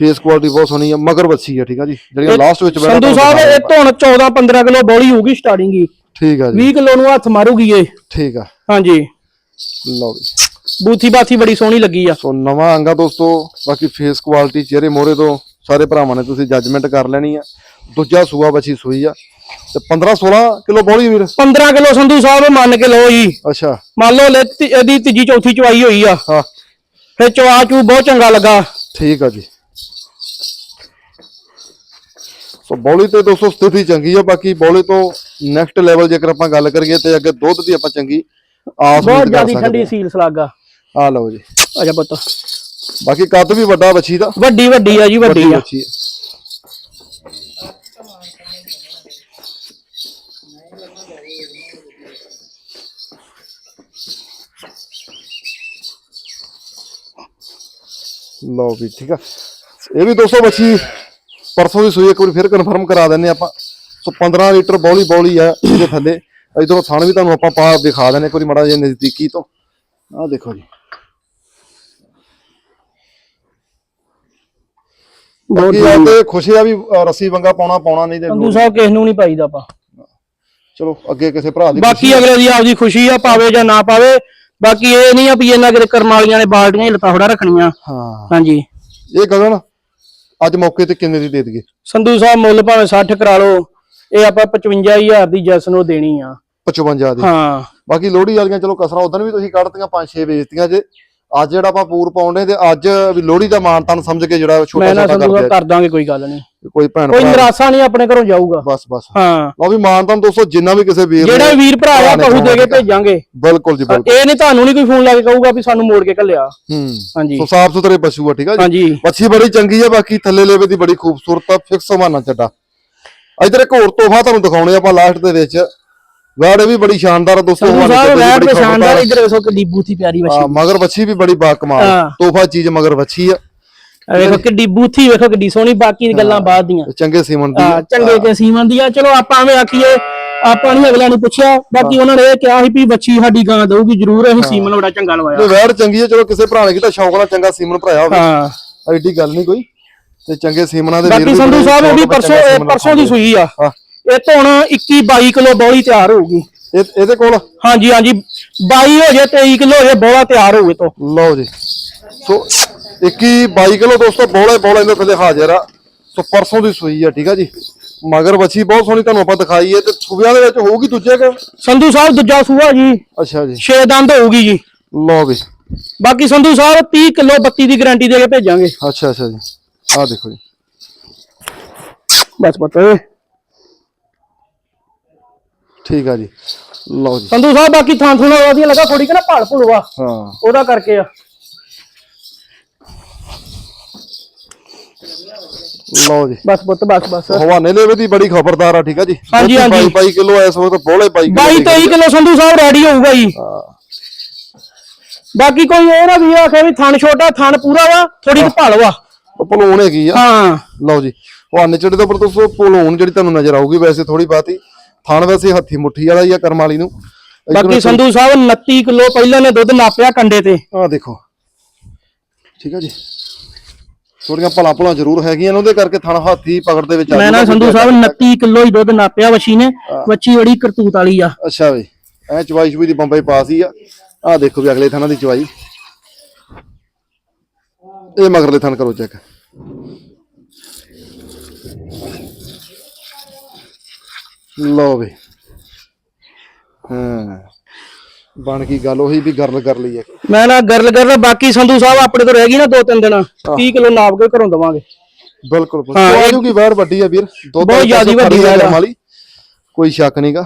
ਫੇਸ ਕੁਆਲਿਟੀ ਬਹੁਤ ਸੋਹਣੀ ਆ ਮਗਰ ਬੱਚੀ ਆ ਠੀਕ ਆ ਜੀ? ਜਿਹੜੀਆਂ ਲਾਸਟ ਵਿੱਚ ਬੈਠਾ ਸੰਧੂ ਸਾਹਿਬ ਇਹ ਧੁਣ 14 15 ਕਿਲੋ ਬੋਲੀ ਹੋਊਗੀ ਸਟਾਰਟਿੰਗ ਹੀ। ਠੀਕ ਆ ਜੀ। 20 ਕਿਲੋ ਨੂੰ ਹੱਥ ਮਾਰੂਗੀ ਇਹ। ਠੀਕ ਆ। ਹਾਂਜੀ। ਲਓ ਜੀ। ਬੂਥੀ ਬਾਥੀ ਬੜੀ ਸੋਹਣੀ ਲੱਗੀ ਆ। ਸੋ ਨਵਾਂ ਆਂਗਾ ਦੋਸਤੋ ਬਾਕੀ ਫੇਸ ਕੁਆਲਿਟੀ ਚਿਹਰੇ ਮੋਹਰੇ ਤੋਂ ਸਾਰੇ ਭਰਾਵਾਂ ਨੇ ਤੁਸੀਂ ਜੱਜਮੈਂਟ ਕਰ ਲੈਣੀ ਆ। ਦੂਜਾ ਸੂਆ ਬੱਚੀ ਸੂਈ ਆ। ਤੇ 15 16 ਕਿਲੋ ਬੋਲੀ ਵੀਰ? 15 ਕਿਲੋ ਸੰਧੂ ਸਾਹਿਬ ਮੰਨ ਕੇ ਲਓ ਜੀ। ਅੱਛਾ। ਮੰਨ ਲਓ ਲੈ ਇਹਦੀ ਤੀਜੀ ਚੌਥੀ ਚਵਾਈ ਹੋਈ ਆ। ਹਾਂ। ਫਿਰ ਚਵਾ ਚੂ ਬਹੁਤ ਚੰਗਾ ਲੱਗਾ। ਠੀਕ ਆ ਜੀ। ਸੋ ਬੌਲੀ ਤੇ ਦੋਸਤੋ ਸਥਿਤੀ ਚੰਗੀ ਆ ਬਾਕੀ ਬੌਲੀ ਤੋਂ ਨੈਕਸਟ ਲੈਵਲ ਜੇਕਰ ਆਪਾਂ ਗੱਲ ਕਰੀਏ ਤੇ ਅੱਗੇ ਦੁੱਧ ਦੀ ਆਪਾਂ ਚੰਗੀ ਆਸ ਬਹੁਤ ਜ਼ਿਆਦੀ ਠੰਡੀ ਸੀਲ ਸਲਾਗਾ। ਆ ਲਓ ਜੀ। ਅਜਾ ਪੁੱਤ। ਬਾਕੀ ਕੱਦ ਵੀ ਵੱਡਾ ਬੱਚੀ ਦਾ। ਵੱਡੀ ਵੱਡੀ ਆ ਜੀ ਵੱਡੀ ਆ। ਲਓ ਵੀ ਠੀਕ ਆ। ਇਹ ਵੀ 200 ਬੱਚੀ ਪਰਸੋਂ ਦੀ ਸੂਈ ਇੱਕ ਵਾਰੀ ਫਿਰ ਕਨਫਰਮ ਕਰਾ ਦਿੰਨੇ ਆਪਾਂ। ਸੋ 15 ਲੀਟਰ ਬੌਲੀ ਬੌਲੀ ਆ ਇਹਦੇ ਥੱਲੇ। ਇਧਰੋਂ ਥਣ ਵੀ ਤੁਹਾਨੂੰ ਆਪਾਂ ਪਾ ਦਿਖਾ ਦਿੰਨੇ ਇੱਕ ਵਾਰੀ ਮਾੜਾ ਜਿਹਾ ਨਜ਼ਦੀਕੀ ਤੋਂ। ਆਹ ਦੇਖੋ ਜੀ। ਬਹੁਤ ਆ ਤੇ ਖੁਸ਼ੀ ਆ ਵੀ ਰੱਸੀ ਵੰਗਾ ਪਾਉਣਾ ਪਾਉਣਾ ਨਹੀਂ ਤੇ ਸਾਹਿਬ ਕਿਸ ਨੂੰ ਨਹੀਂ ਪਾਈਦਾ ਆਪਾਂ। ਚਲੋ ਅੱਗੇ ਕਿਸੇ ਭਰਾ ਦੀ ਬਾਕੀ ਅਗਲੇ ਦੀ ਆਪਦੀ ਖੁਸ਼ੀ ਆ ਪਾਵੇ ਜਾਂ ਨਾ ਪਾਵੇ। ਬਾਕੀ ਇਹ ਨਹੀਂ ਆ ਵੀ ਇਹਨਾਂ ਕਿਤੇ ਕਰਮ ਵਾਲੀਆਂ ਨੇ ਬਾਲਟੀਆਂ ਹੀ ਲਤਾ ਥੋੜਾ ਰੱਖਣੀਆਂ। ਹਾਂ। ਹਾਂਜੀ। ਇਹ ਗਗਨ ਅੱਜ ਮੌਕੇ ਤੇ ਕਿੰਨੇ ਦੀ ਦੇ ਦਈਏ ਸੰਧੂ ਸਾਹਿਬ ਮੁੱਲ ਭਾਵੇਂ 60 ਕਰਾ ਲਓ ਇਹ ਆਪਾਂ 55000 ਦੀ ਜੈਸ ਨੂੰ ਦੇਣੀ ਆ। 55 ਦੀ। ਹਾਂ। ਬਾਕੀ ਲੋਹੜੀ ਵਾਲੀਆਂ ਚਲੋ ਕਸਰਾਂ ਉਦੋਂ ਵੀ ਤੁਸੀਂ ਕੱਢਤੀਆਂ 5-6 ਵੇਚਤੀਆਂ ਜੇ। ਅੱਜ ਜਿਹੜਾ ਆਪਾਂ ਪੂਰ ਪਾਉਂਦੇ ਤੇ ਅੱਜ ਵੀ ਲੋਹੜੀ ਦਾ ਮਾਣ ਤਾਨ ਸਮਝ ਕੇ ਜਿਹੜਾ ਛੋਟਾ ਮੈਂ ਨਾ ਛੋਟਾ ਕਰਦੇ ਕਰ ਦਾਂਗੇ ਕੋਈ ਗੱਲ ਨਹੀਂ। ਕੋਈ ਭੈਣ ਕੋਈ ਨਿਰਾਸ਼ਾ ਨਹੀਂ ਆਪਣੇ ਘਰੋਂ ਜਾਊਗਾ। ਬਸ ਬਸ। ਹਾਂ। ਲਓ ਵੀ ਮਾਣ ਤਾਨ ਦੋਸਤੋ ਜਿੰਨਾ ਵੀ ਕਿਸੇ ਵੀਰ ਜਿਹੜਾ ਵੀਰ ਭਰਾ ਆ ਕਹੂ ਦੇ ਕੇ ਭੇਜਾਂਗੇ। ਬਿਲਕੁਲ ਜੀ ਬਿਲਕੁਲ। ਇਹ ਨਹੀਂ ਤੁਹਾਨੂੰ ਨਹੀਂ ਕੋਈ ਫੋਨ ਲਾ ਕੇ ਕਹੂਗਾ ਵੀ ਸਾਨੂੰ ਮੋੜ ਕੇ ਘੱਲਿਆ। ਹੂੰ। ਹਾਂਜੀ। ਸੋ ਸਾਫ਼ ਸੁਥਰੇ ਪਸ਼ੂ ਆ ਠੀਕ ਆ ਜੀ? ਮੱਛੀ ਬੜੀ ਚੰਗੀ ਆ ਬਾਕੀ ਥੱਲੇ ਲੇਵੇ ਦੀ ਬੜੀ ਖੂਬਸੂਰਤ ਆ ਫਿਕਸ ਹਵਾਨਾ ਚੱਡਾ। ਇਧਰ ਇੱਕ ਹੋਰ ਤੋਹਫਾ ਤੁਹਾਨੂੰ ਦਿਖਾਉਣੇ ਆਪਾਂ ਲਾਸਟ ਦੇ ਵਿੱਚ। ਆ ਦੀ ਵੈਰ ਬੜੀ ਤੇ ਸ਼ਾਨਦਾਰ ਖਬਰਦਾਰ। ਇਧਰ ਵੇਖੋ ਕਿੱਡੀ ਬੂਥੀ ਪਿਆਰੀ ਹਾਂ, ਵਛੀ ਮਗਰ ਬੱਚੀ ਵੀ ਬੜੀ ਬਾ ਕਮਾਲ ਹਾਂ। ਤੋਹਫਾ ਚੀਜ਼ ਮਗਰ ਬੱਚੀ ਆ। ਆ ਵੇਖੋ ਕਿੱਡੀ ਬੂਥੀ ਵੇਖੋ ਕਿੱਡੀ ਸੋਹਣੀ ਬਾਕੀ ਦੀ ਗੱਲਾਂ ਬਾਅਦ ਦੀਆਂ। ਚੰਗੇ ਸੀਮਨ ਦੀ ਆ। ਆ। ਚੰਗੇ ਤੇ ਸੀਮਨ ਦੀਆਂ ਚਲੋ ਆਪਾਂ ਐਵੇਂ ਆਖੀਏ ਆਪਾਂ ਨਹੀਂ ਅਗਲਿਆਂ ਨੂੰ ਪੁੱਛਿਆ ਬਾਕੀ ਉਹਨਾਂ ਨੇ ਇਹ ਕਿਹਾ ਸੀ ਵੀ ਬੱਚੀ ਸਾਡੀ ਗਾਂ ਦਊਗੀ ਜ਼ਰੂਰ ਅਸੀਂ ਸੀਮਨ ਬੜਾ ਚੰਗਾ ਲਵਾਇਆ। ਤੇ ਵੈੜ ਚੰਗੀ ਆ ਚਲੋ ਕਿਸੇ ਭਰਾ ਨੇ ਕੀਤਾ ਸ਼ੌਕ ਨਾਲ ਚੰਗਾ ਸੀਮਨ ਭਰਾਇਆ ਹੋਵੇ। ਹਾਂ। ਐਡੀ ਗੱਲ ਨਹੀਂ ਕੋਈ। ਤੇ ਚੰਗੇ ਸੀਮਨਾਂ ਦੇ ਬਾਕੀ ਸੰਧੂ ਸਾਹਿਬ ਉਹ ਵੀ ਪਰਸੋਂ ਪਰਸੋਂ ਦੀ ਸੂਈ ਆ। ਹਾਂ। ਇਹ ਤੋਂ ਹੁਣ 21 22 ਕਿਲੋ ਬੋਲੀ ਤਿਆਰ ਹੋਊਗੀ। ਇਹ ਇਹਦੇ ਕੋਲ? ਹਾਂਜੀ ਹਾਂਜੀ। 22 ਹੋ ਜੇ 23 ਕਿਲੋ ਹੋ ਜੇ ਬੋਲਾ ਤਿਆਰ ਹੋਵੇ ਤੋਂ। ਲਓ ਜੀ। ਸੋ 21 22 ਕਿਲੋ ਦੋਸਤੋ ਬੋਲੇ ਬੋਲੇ ਦੇ ਥੱਲੇ ਹਾਜ਼ਰ ਆ। ਸੋ ਪਰਸੋਂ ਦੀ ਸੂਈ ਆ ਠੀਕ ਆ ਜੀ? ਮਗਰ ਬੱਚੀ ਬਹੁਤ ਸੋਹਣੀ ਤੁਹਾਨੂੰ ਆਪਾਂ ਦਿਖਾਈ ਹੈ ਤੇ ਸੂਬਿਆਂ ਦੇ ਵਿੱਚ ਹੋਊਗੀ ਦੂਜੇ ਕਿ? ਸੰਧੂ ਸਾਹਿਬ ਦੂਜਾ ਸੂਆ ਜੀ। ਅੱਛਾ ਜੀ। 6 ਦੰਦ ਹੋਊਗੀ ਜੀ। ਲਓ ਵੀ। ਬਾਕੀ ਸੰਧੂ ਸਾਹਿਬ 30 ਕਿਲੋ 32 ਦੀ ਗਾਰੰਟੀ ਦੇ ਕੇ ਭੇਜਾਂਗੇ। ਅੱਛਾ ਅੱਛਾ ਜੀ। ਆਹ ਦੇਖੋ ਜੀ। ਬਸ ਪਤਾ ਠੀਕ ਆ ਜੀ। ਲਓ ਜੀ। ਸੰਧੂ ਸਾਹਿਬ ਬਾਕੀ ਥਾਂ ਥੂਣਾ ਵਧੀਆ ਲੱਗਾ ਥੋੜੀ ਕਿ ਨਾ ਭਾਲ ਭੁਲਵਾ ਹਾਂ। ਉਹਦਾ ਕਰਕੇ ਆ। ਲਓ ਜੀ। ਬਸ ਪੁੱਤ ਬਸ ਬਸ। ਹਵਾਨੇ ਦੇ ਦੀ ਬੜੀ ਖਬਰਦਾਰ ਆ ਠੀਕ ਆ ਜੀ। ਹਾਂਜੀ, ਹਾਂਜੀ। ਪਾਈ ਪਾਈ ਕਿਲੋ ਇਸ ਵਕਤ ਬੋਲੇ ਪਾਈ kilo 22 23 kilo Sandhu Sahib ready ਹੋਊਗਾ ਜੀ। ਬਾਕੀ ਕੋਈ ਇਹ ਨਾ ਵੀ ਆਖੇ ਵੀ ਥਣ ਛੋਟਾ ਥਣ ਪੂਰਾ ਵਾ ਥੋੜੀ ਜਿਹੀ ਭਲ ਵਾ। ਭਲੂਣ ਹੈਗੀ ਆ? ਹਾਂ। ਲਓ ਜੀ। ਹਵਾਨੇ ਚੜੇ ਤੋਂ ਪਰ ਦੋਸਤੋ ਭਲੂਣ ਜਿਹੜੀ ਤੁਹਾਨੂੰ ਨਜ਼ਰ ਆਊਗੀ ਵੈਸੇ ਥੋੜੀ ਬਾਤੀ ਥਣ ਵੈਸੇ ਹੱਥੀ ਮੁੱਠੀ ਵਾਲਾ ਹੀ ਆ ਕਰਮ ਵਾਲੀ ਨੂੰ। ਬਾਕੀ ਸੰਧੂ ਸਾਹਿਬ 29 ਕਿਲੋ ਪਹਿਲਾਂ ਨੇ ਦੁੱਧ ਨਾਪਿਆ ਕੰਡੇ ਤੇ। ਆ ਦੇਖੋ। ਠੀਕ ਆ ਜੀ। ਥੋੜੀਆਂ ਭਲਾ ਭਲਾ ਜ਼ਰੂਰ ਹੈਗੀਆਂ ਨੇ ਉਹਦੇ ਕਰਕੇ ਥਣ ਹਾਥੀ ਪਕੜ ਦੇ ਵਿੱਚ ਆ ਮੈਂ ਨਾ। ਸੰਧੂ ਸਾਹਿਬ 29 ਕਿਲੋ ਹੀ ਦੁੱਧ ਨਾਪਿਆ ਵਛੀ ਨੇ ਵੱਛੀ ਬੜੀ ਕਰਤੂਤ ਵਾਲੀ ਆ। ਅੱਛਾ ਬਈ ਐ ਚਵਾਈ ਚੁਈ ਦੀ ਬੰਬਈ ਪਾਸ ਹੀ ਆ। ਆ ਦੇਖੋ ਵੀ ਅਗਲੇ ਥਾਣਾ ਦੀ ਚਵਾਈ ਇਹ ਮਗਰਲੇ ਥਾਣ ਕਰੋ ਚੈੱਕ। ਲਓ ਵੀ। ਹਾਂ। ਬਣ ਗਈ ਗੱਲ ਉਹੀ ਵੀ ਗਰਲ ਕਰ ਲਈ ਹੈ। ਮੈਂ ਨਾ ਗਰਲ ਗਰਲ ਬਾਕੀ ਸੰਧੂ ਸਾਹਿਬ ਆਪਣੇ ਤੋਂ ਰਹਿ ਗਈ ਨਾ ਦੋ ਤਿੰਨ ਦਿਨ। 30 ਕਿਲੋ ਨਾਪ ਕੇ ਘਰੋਂ ਦਵਾਂਗੇ। ਬਿਲਕੁਲ ਹਾਂ, ਹਾਂ ਜੂਗੀ ਬਾਹਰ ਵੱਡੀ ਆ ਵੀਰ। ਦੋ ਬਹੁਤ ਜ਼ਿਆਦੀ ਵੱਡੀ ਆ। ਵਾਲੀ। ਕੋਈ ਸ਼ੱਕ ਨਹੀਂਗਾ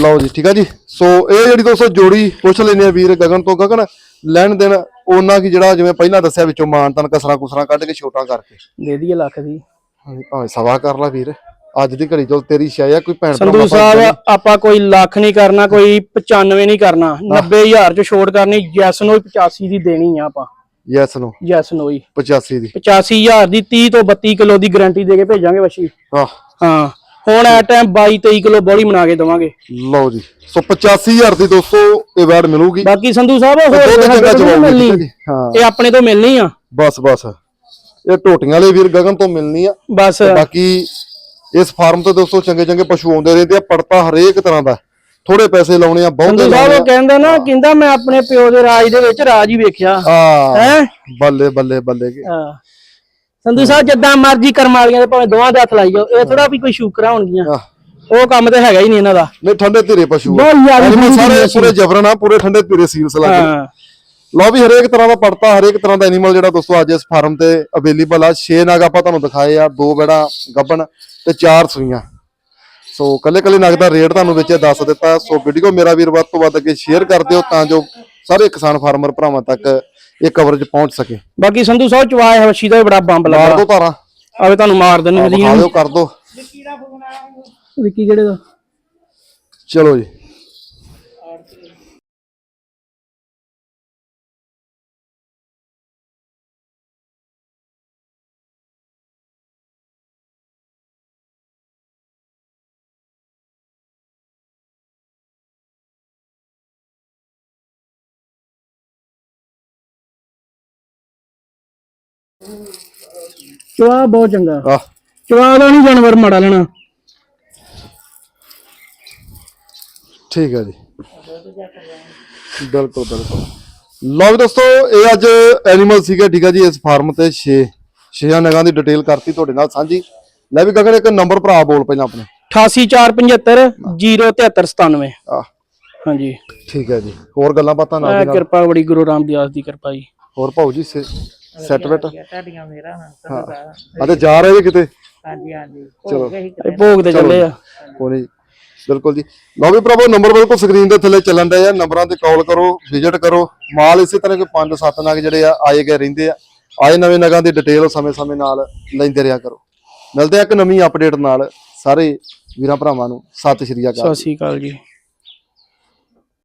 ਲਓ ਜੀ ਠੀਕ ਆ ਜੀ। ਸੋ ਇਹ ਜਿਹੜੀ ਦੋਸਤੋ ਜੋੜੀ ਪੁੱਛ ਲੈਨੇ ਆ ਵੀਰ ਗਗਨ ਤੋਂ। ਗਗਨ ਲੈਣ ਦੇਣ ਉਹਨਾਂ ਕੀ ਜਿਹੜਾ ਜਿਵੇਂ ਪਹਿਲਾਂ ਦੱਸਿਆ ਵਿੱਚੋਂ ਮਾਨਤਨ ਕਸਰਾਂ ਕੁਸਰਾਂ ਕੱਢ ਕੇ ਛੋਟਾ ਕਰਕੇ। ਦੇ ਦਈਏ ਲੱਖ ਦੀ। ਹਾਂਜੀ, ਭਾਵੇਂ ਸਵਾ ਕਰ ਲਾ ਵੀਰ। ਅੱਜ ਦੀ ਘੜੀ ਚੋਂ ਤੇਰੀ ਸ਼ਾਇ ਆ ਕੋਈ ਭੈਣ ਸੰਧੂ ਸਾਹਿਬ ਆਪਾਂ ਕੋਈ ਲੱਖ ਨਹੀਂ ਕਰਨਾ ਕੋਈ 95 ਨਹੀਂ ਕਰਨਾ। 90000 ਚ ਛੋੜ ਕਰਨੀ ਜੈਸ ਨੂੰ 85 ਦੀ ਦੇਣੀ ਆ ਆਪਾਂ। ਯੈਸ ਨੂੰ ਜੈਸ ਨੂੰ ਹੀ 85 ਦੀ। 85000 ਦੀ 30 ਤੋਂ 32 ਕਿਲੋ ਦੀ ਗਾਰੰਟੀ ਦੇ ਕੇ ਭੇਜਾਂਗੇ ਵਛੀ ਆਹ। ਹਾਂ ਹੁਣ ਐ ਟਾਈਮ 22 23 ਕਿਲੋ ਬੋਲੀ ਬਣਾ ਕੇ ਦਵਾਂਗੇ। ਲਓ ਜੀ। ਸੋ 85000 ਦੀ ਦੋਸਤੋ ਇਹ ਵੈੜ ਮਿਲੂਗੀ। ਬਾਕੀ ਸੰਧੂ ਸਾਹਿਬ ਹੋਰ ਹੈ। ਹਾਂ। ਇਹ ਆਪਣੇ ਤੋਂ ਮਿਲਣੀ ਆ। ਬਸ ਬਸ। ਇਹ ਟੋਟੀਆਂ ਵਾਲੇ ਵੀਰ ਗਗਨ ਤੋਂ ਮਿਲਣੀ ਆ। ਬਸ। ਬਾਕੀ ਇਸ ਫਾਰਮ ਤੇ ਦੋਸਤੋ ਚੰਗੇ ਚੰਗੇ ਪਸ਼ੂ ਆਉਂਦੇ ਰਹਿੰਦੇ ਆ ਪੜਤਾ ਹਰੇਕ ਤਰ੍ਹਾਂ ਦਾ। ਥੋੜੇ ਪੈਸੇ ਲਾਉਣੇ ਆ ਬਹੁਤੇ ਸੰਧੂ ਸਾਹਿਬ ਉਹ ਕਹਿੰਦਾ ਨਾ ਕਹਿੰਦਾ ਮੈਂ ਆਪਣੇ ਪਿਓ ਦੇ ਰਾਜ ਦੇ ਵਿੱਚ ਰਾਜ ਹੀ ਵੇਖਿਆ। ਹੈ। ਬੱਲੇ ਬੱਲੇ ਬੱਲੇ ਕੇ। ਸੰਧੂ ਸਾਹਿਬ ਜਿੱਦਾਂ ਮਰਜ਼ੀ ਕਰਮ ਵਾਲੀਆਂ ਦੇ ਭਾਵੇਂ ਦੋਵਾਂ ਦੇ ਹੱਥ ਲਾਈ ਜਾਓ ਇਹ ਥੋੜਾ ਵੀ ਕੋਈ ਸ਼ੂਕਰਾ ਹੋਣਗੀਆਂ। ਉਹ ਕੰਮ ਤੇ ਹੈਗਾ ਹੀ ਨਹੀਂ ਇਹਨਾਂ ਦਾ। ਨਹੀਂ ਠੰਡੇ ਧੀਰੇ ਪਸ਼ੂ ਆ। ਬਹੁਤ ਸਾਰੇ ਪੂਰੇ ਜਬਰਨ ਆ ਪੂਰੇ ਠੰਡੇ ਧੀਰੇ ਸੀਲਸ ਲੱਗੇ ਹਾਂ। ਲਓ ਵੀ ਹਰੇਕ ਤਰ੍ਹਾਂ ਦਾ ਪੜਤਾ ਹਰੇਕ ਤਰ੍ਹਾਂ ਦਾ ਐਨੀਮਲ ਜਿਹੜਾ ਦੋਸਤੋ ਅੱਜ ਇਸ ਫਾਰਮ ਤੇ ਅਵੇਲੇਬਲ ਆ। 6 ਨਗ ਆਪਾਂ ਤੁਹਾਨੂੰ ਦਿਖਾਏ ਆ ਦੋ ਬੇੜਾ ਗੱਬਣ ਤੇ ਚਾਰ ਸੂਈਆਂ। ਸੋ ਕੱਲੇ ਕੱਲੇ ਨਗ ਦਾ ਰੇਟ ਤੁਹਾਨੂੰ ਵਿੱਚ ਦੱਸ ਦਿੱਤਾ। ਸੋ ਵੀਡੀਓ ਮੇਰਾ ਵੀਰ ਵੱਧ ਤੋਂ ਵੱਧ ਅੱਗੇ ਸ਼ੇਅਰ ਕਰ ਦਿਓ ਤਾਂ ਜੋ ਸਾਰੇ ਕਿਸਾਨ ਫਾਰਮਰ ਭਰਾਵਾਂ ਤੱਕ ਇਹ ਕਵਰੇਜ ਪਹੁੰਚ ਸਕੇ। ਬਾਕੀ ਸੰਧੂ ਸਾਹਿਬ ਚਵਾਏ ਹਵਸ਼ੀ ਦਾ ਵੀ ਬੜਾ ਬੰਬ ਮਾਰ ਲੱਗਾ ਦੋ ਤਾਰਾਂ ਆਵੇ ਤੁਹਾਨੂੰ ਮਾਰ ਦਿੰਨੇ ਦਿਓ ਕਰ ਦੋ। ਵਿੱਕੀ ਕਿਹੜੇ ਦਾ? ਚਲੋ ਜੀ। ਚਵਾ ਬਹੁਤ ਚੰਗਾ। ਆਹ। ਚਵਾ ਦਾ ਨਹੀਂ ਜਾਨਵਰ ਮਾੜਾ ਲੈਣਾ। ਠੀਕ ਹੈ ਜੀ। ਬਿਲਕੁਲ ਬਿਲਕੁਲ। ਲਓ ਵੀ ਦੋਸਤੋ ਇਹ ਅੱਜ ਐਨੀਮਲ ਸੀਗਾ ਠੀਕ ਹੈ ਜੀ ਇਸ ਫਾਰਮ ਤੇ 6 ਛੇਆਂ ਨਗਾਂ ਦੀ ਡਿਟੇਲ ਕਰਤੀ ਤੁਹਾਡੇ ਨਾਲ ਸਾਂਝੀ। ਲੈ ਵੀ ਗਗਨ ਇੱਕ ਨੰਬਰ ਭਰਾ ਬੋਲ ਪਹਿਲਾਂ ਆਪਣੇ। 88475 07397 ਆਹ। ਹਾਂਜੀ। ਠੀਕ ਹੈ ਜੀ। ਹੋਰ ਗੱਲਾਂ ਬਾਤਾਂ ਨਾਲ ਆ ਕਿਰਪਾ ਬੜੀ ਗੁਰੂ ਰਾਮਦਾਸ ਦੀ ਕਿਰਪਾ ਜੀ। ਹੋਰ ਭਾਊ ਜੀ ਸੈਟ ਬੈਟ ਤੁਹਾਡੀਆਂ ਮੇਰਾ ਹਾਂ। ਅਤੇ ਜਾ ਰਹੇ ਜੀ ਕਿਤੇ? ਹਾਂਜੀ ਹਾਂਜੀ। ਚਲੋ। ਇਹ ਭੋਗ ਤੇ ਚੱਲੇ ਆ। ਕੋਈ ਨਹੀਂ। ਬਿਲਕੁਲ ਜੀ। ਲਓ ਵੀ ਭਰਾਵੋ ਨੰਬਰ ਬਿਲਕੁਲ ਸਕਰੀਨ ਦੇ ਥੱਲੇ ਚੱਲਣ ਦੇ ਆ। ਨੰਬਰਾਂ ਤੇ ਕਾਲ ਕਰੋ ਵਿਜ਼ਿਟ ਕਰੋ। ਮਾਲ ਇਸੇ ਤਰ੍ਹਾਂ ਕੋਈ 5-7 ਨਗ ਜਿਹੜੇ ਆ ਆਏ ਗਏ ਰਹਿੰਦੇ ਆ। ਆਏ ਨਵੇਂ ਨਗਾਂ ਦੀ ਡਿਟੇਲ ਸਮੇਂ-ਸਮੇਂ ਨਾਲ ਲੈਂਦੇ ਰਿਹਾ ਕਰੋ। ਮਿਲਦੇ ਆ ਇੱਕ ਨਵੀਂ ਅਪਡੇਟ ਨਾਲ ਸਾਰੇ ਵੀਰਾਂ ਭਰਾਵਾਂ ਨੂੰ। ਸਤਿ ਸ਼੍ਰੀ ਅਕਾਲ। ਸਤਿ ਸ਼੍ਰੀ ਅਕਾਲ ਜੀ।